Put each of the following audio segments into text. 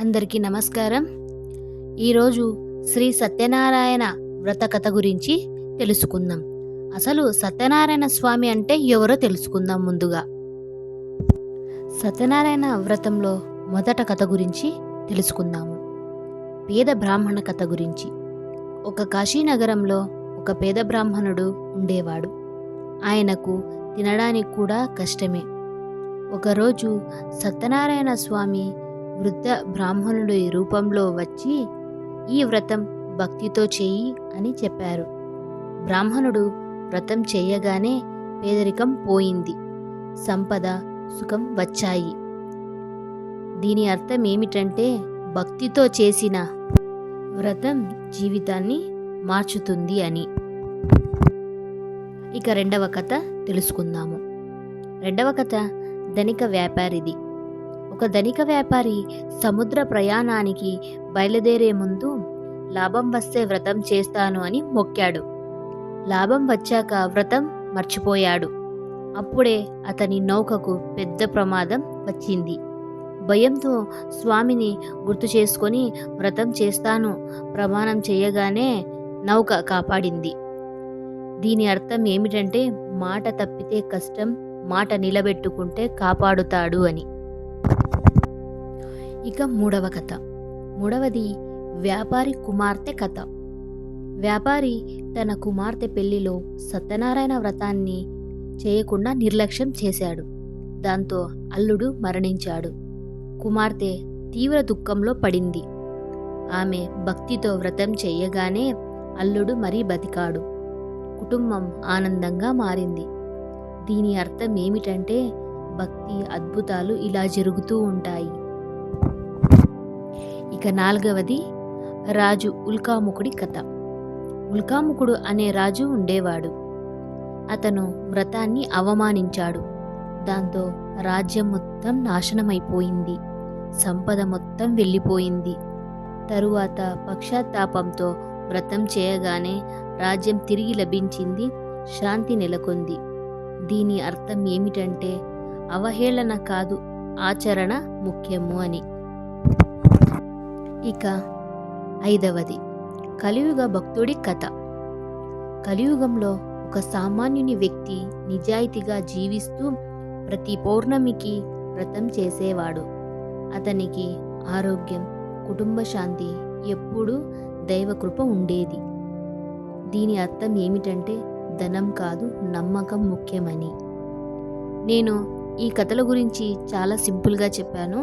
అందరికీ నమస్కారం. ఈరోజు శ్రీ సత్యనారాయణ వ్రత కథ గురించి తెలుసుకుందాం. అసలు సత్యనారాయణ స్వామి అంటే ఎవరో తెలుసుకుందాం ముందుగా. సత్యనారాయణ వ్రతంలో మొదట కథ గురించి తెలుసుకుందాము. పేద బ్రాహ్మణ కథ గురించి. ఒక కాశీనగరంలో ఒక పేద బ్రాహ్మణుడు ఉండేవాడు. ఆయనకు తినడానికి కూడా కష్టమే. ఒకరోజు సత్యనారాయణ స్వామి వృద్ధ బ్రాహ్మణుడి రూపంలో వచ్చి ఈ వ్రతం భక్తితో చేయి అని చెప్పారు. బ్రాహ్మణుడు వ్రతం చేయగానే పేదరికం పోయింది. సంపద సుఖం వచ్చాయి. దీని అర్థం ఏమిటంటే భక్తితో చేసిన వ్రతం జీవితాన్ని మార్చుతుంది అని. ఇక రెండవ కథ తెలుసుకుందాము. రెండవ కథ ధనిక వ్యాపారిది. ఒక ధనిక వ్యాపారి సముద్ర ప్రయాణానికి బయలుదేరే ముందు లాభం వస్తే వ్రతం చేస్తాను అని మొక్కాడు. లాభం వచ్చాక వ్రతం మర్చిపోయాడు. అప్పుడే అతని నౌకకు పెద్ద ప్రమాదం వచ్చింది. భయంతో స్వామిని గుర్తు చేసుకొని వ్రతం చేస్తాను ప్రమాణం చేయగానే నౌక కాపాడింది. దీని అర్థం ఏమిటంటే మాట తప్పితే కష్టం మాట నిలబెట్టుకుంటే కాపాడుతాడు అని. ఇక మూడవ కథ. మూడవది వ్యాపారి కుమార్తె కథ. వ్యాపారి తన కుమార్తె పెళ్ళిలో సత్యనారాయణ వ్రతాన్ని చేయకుండా నిర్లక్ష్యం చేశాడు. దాంతో అల్లుడు మరణించాడు. కుమార్తె తీవ్ర దుఃఖంలో పడింది. ఆమె భక్తితో వ్రతం చేయగానే అల్లుడు మరీ బతికాడు. కుటుంబం ఆనందంగా మారింది. దీని అర్థం ఏమిటంటే భక్తి అద్భుతాలు ఇలా జరుగుతూ ఉంటాయి. ఇక నాలుగవది రాజు ఉల్కాముకుడి కథ. ఉల్కాముకుడు అనే రాజు ఉండేవాడు. అతను వ్రతాన్ని అవమానించాడు. దాంతో రాజ్యం మొత్తం నాశనమైపోయింది. సంపద మొత్తం వెళ్ళిపోయింది. తరువాత పక్షాత్తాపంతో వ్రతం చేయగానే రాజ్యం తిరిగి లభించింది శాంతి నెలకొంది. దీని అర్థం ఏమిటంటే అవహేళన కాదు ఆచరణ ముఖ్యము అని. ఇక ఐదవది కలియుగ భక్తుడి కథ. కలియుగంలో ఒక సామాన్యుని వ్యక్తి నిజాయితీగా జీవిస్తూ ప్రతి పౌర్ణమికి వ్రతం చేసేవాడు. అతనికి ఆరోగ్యం కుటుంబ శాంతి ఎప్పుడూ దైవకృప ఉండేది. దీని అర్థం ఏమిటంటే ధనం కాదు నమ్మకం ముఖ్యమని. నేను ఈ కథల గురించి చాలా సింపుల్గా చెప్పాను.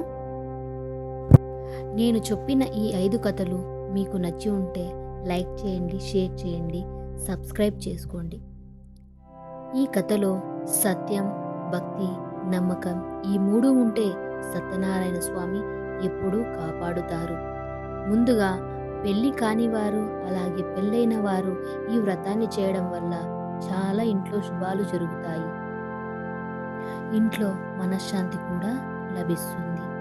నేను చెప్పిన ఈ ఐదు కథలు మీకు నచ్చి ఉంటే లైక్ చేయండి షేర్ చేయండి సబ్స్క్రైబ్ చేసుకోండి. ఈ కథలో సత్యం భక్తి నమ్మకం ఈ మూడు ఉంటే సత్యనారాయణ స్వామి ఎప్పుడూ కాపాడుతారు. ముందుగా పెళ్ళి కాని వారు అలాగే పెళ్ళైన వారు ఈ వ్రతాన్ని చేయడం వల్ల చాలా ఇంట్లో శుభాలు జరుగుతాయి. ఇంట్లో మనశ్శాంతి కూడా లభిస్తుంది.